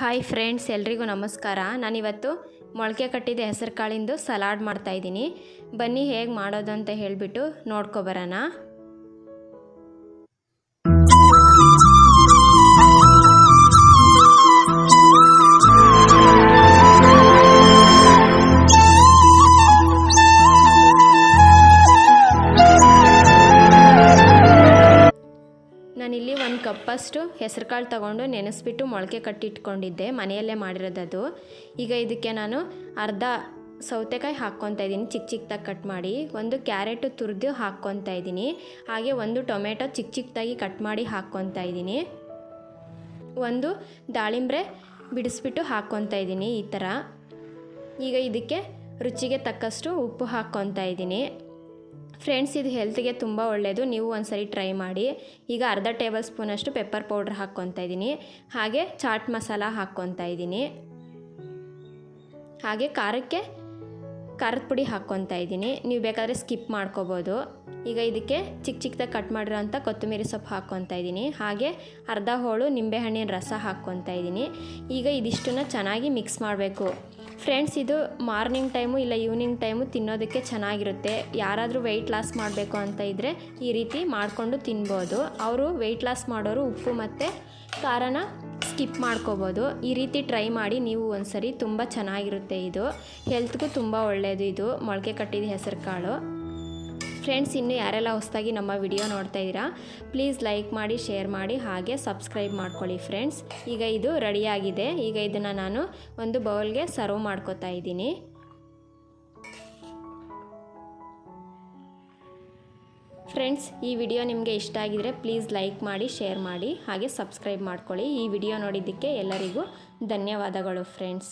Hi friends, ಎಲ್ರಿಗೂ ನಮಸ್ಕಾರ. ನಾನಿವತ್ತು ಮೊಳಕೆ ಕಟ್ಟಿದ ಹೆಸರು ಕಾಳಿಂದು ಸಲಾಡ್ ಮಾಡ್ತಾಯಿದ್ದೀನಿ ಬನ್ನಿ ಹೇಗೆ ಮಾಡೋದು ಅಂತ ಹೇಳಿಬಿಟ್ಟು ನೋಡ್ಕೊಬರೋಣ ಒಂದು ಕಪ್ಪಷ್ಟು ಹೆಸರುಕಾಳು ಕಾಳು ತೊಗೊಂಡು ನೆನೆಸ್ಬಿಟ್ಟು ಮೊಳಕೆ ಕಟ್ಟಿಟ್ಕೊಂಡಿದ್ದೆ, ಮನೆಯಲ್ಲೇ ಮಾಡಿರೋದದು. ಈಗ ಇದಕ್ಕೆ ನಾನು ಅರ್ಧ ಸೌತೆಕಾಯಿ ಹಾಕ್ಕೊತಾ ಇದ್ದೀನಿ ಚಿಕ್ಕ ಚಿಕ್ಕದಾಗಿ ಕಟ್ ಮಾಡಿ. ಒಂದು ಕ್ಯಾರೆಟು ತುರಿದು ಹಾಕ್ಕೊತಾ ಇದ್ದೀನಿ. ಹಾಗೆ ಒಂದು ಟೊಮೆಟೊ ಚಿಕ್ಕ ಚಿಕ್ಕದಾಗಿ ಕಟ್ ಮಾಡಿ ಹಾಕ್ಕೊತಾ ಇದ್ದೀನಿ. ಒಂದು ದಾಳಿಂಬ್ರೆ ಬಿಡಿಸ್ಬಿಟ್ಟು ಹಾಕ್ಕೊತಾ ಇದ್ದೀನಿ ಈ ಥರ. ಈಗ ಇದಕ್ಕೆ ರುಚಿಗೆ ತಕ್ಕಷ್ಟು ಉಪ್ಪು ಹಾಕ್ಕೊತಾ ಇದ್ದೀನಿ. ಫ್ರೆಂಡ್ಸ್ ಇದು ಹೆಲ್ತ್ಗೆ ತುಂಬ ಒಳ್ಳೆಯದು ನೀವು ಒಂದ್ಸರಿ ಟ್ರೈ ಮಾಡಿ. ಈಗ ಅರ್ಧ ಟೇಬಲ್ ಸ್ಪೂನಷ್ಟು ಪೆಪ್ಪರ್ ಪೌಡ್ರ್ ಹಾಕ್ಕೊತಾ ಇದ್ದೀನಿ. ಹಾಗೆ ಚಾಟ್ ಮಸಾಲ ಹಾಕ್ಕೊತಾ ಇದ್ದೀನಿ. ಹಾಗೆ ಖಾರಕ್ಕೆ ಖಾರದ ಪುಡಿ ಹಾಕ್ಕೊತಾ ಇದ್ದೀನಿ. ನೀವು ಬೇಕಾದರೆ ಸ್ಕಿಪ್ ಮಾಡ್ಕೋಬೋದು. ಈಗ ಇದಕ್ಕೆ ಚಿಕ್ಕ ಚಿಕ್ಕದಾಗಿ ಕಟ್ ಮಾಡಿರೋಂಥ ಕೊತ್ತಂಬರಿ ಸೊಪ್ಪು ಹಾಕ್ಕೊತಾ ಇದ್ದೀನಿ. ಹಾಗೆ ಅರ್ಧ ಹೋಳು ನಿಂಬೆಹಣ್ಣಿನ ರಸ ಹಾಕ್ಕೊತಾ ಇದ್ದೀನಿ. ಈಗ ಇದಿಷ್ಟನ್ನು ಚೆನ್ನಾಗಿ ಮಿಕ್ಸ್ ಮಾಡಬೇಕು. ಫ್ರೆಂಡ್ಸ್ ಇದು ಮಾರ್ನಿಂಗ್ ಟೈಮು ಇಲ್ಲ ಈವ್ನಿಂಗ್ ಟೈಮು ತಿನ್ನೋದಕ್ಕೆ ಚೆನ್ನಾಗಿರುತ್ತೆ. ಯಾರಾದರೂ ವೆಯ್ಟ್ ಲಾಸ್ ಮಾಡಬೇಕು ಅಂತ ಇದ್ದರೆ ಈ ರೀತಿ ಮಾಡಿಕೊಂಡು ತಿನ್ಬೋದು. ಅವರು ವೆಯ್ಟ್ ಲಾಸ್ ಮಾಡೋರು ಉಪ್ಪು ಮತ್ತು ಖಾರನ ಸ್ಕಿಪ್ ಮಾಡ್ಕೋಬೋದು. ಈ ರೀತಿ ಟ್ರೈ ಮಾಡಿ ನೀವು ಒಂದ್ಸರಿ ತುಂಬ ಚೆನ್ನಾಗಿರುತ್ತೆ ಇದು. ಹೆಲ್ತ್ಗೂ ತುಂಬ ಒಳ್ಳೆಯದು ಇದು. ಮೊಳಕೆ ಕಟ್ಟಿದ ಹೆಸರು ಕಾಳು ಫ್ರೆಂಡ್ಸ್, ಇನ್ನು ಯಾರೆಲ್ಲ ಹೊಸದಾಗಿ ನಮ್ಮ ವಿಡಿಯೋ ನೋಡ್ತಾ ಇದ್ದೀರಾ, ಪ್ಲೀಸ್ ಲೈಕ್ ಮಾಡಿ, ಶೇರ್ ಮಾಡಿ, ಹಾಗೆ ಸಬ್ಸ್ಕ್ರೈಬ್ ಮಾಡ್ಕೊಳ್ಳಿ ಫ್ರೆಂಡ್ಸ್. ಈಗ ಇದು ರೆಡಿಯಾಗಿದೆ. ಈಗ ಇದನ್ನು ನಾನು ಒಂದು ಬೌಲ್ಗೆ ಸರ್ವ್ ಮಾಡ್ಕೋತಾ ಇದ್ದೀನಿ. ಫ್ರೆಂಡ್ಸ್, ಈ ವಿಡಿಯೋ ನಿಮಗೆ ಇಷ್ಟ ಆಗಿದರೆ ಪ್ಲೀಸ್ ಲೈಕ್ ಮಾಡಿ, ಶೇರ್ ಮಾಡಿ, ಹಾಗೆ ಸಬ್ಸ್ಕ್ರೈಬ್ ಮಾಡ್ಕೊಳ್ಳಿ. ಈ ವಿಡಿಯೋ ನೋಡಿದ್ದಕ್ಕೆ ಎಲ್ಲರಿಗೂ ಧನ್ಯವಾದಗಳು ಫ್ರೆಂಡ್ಸ್.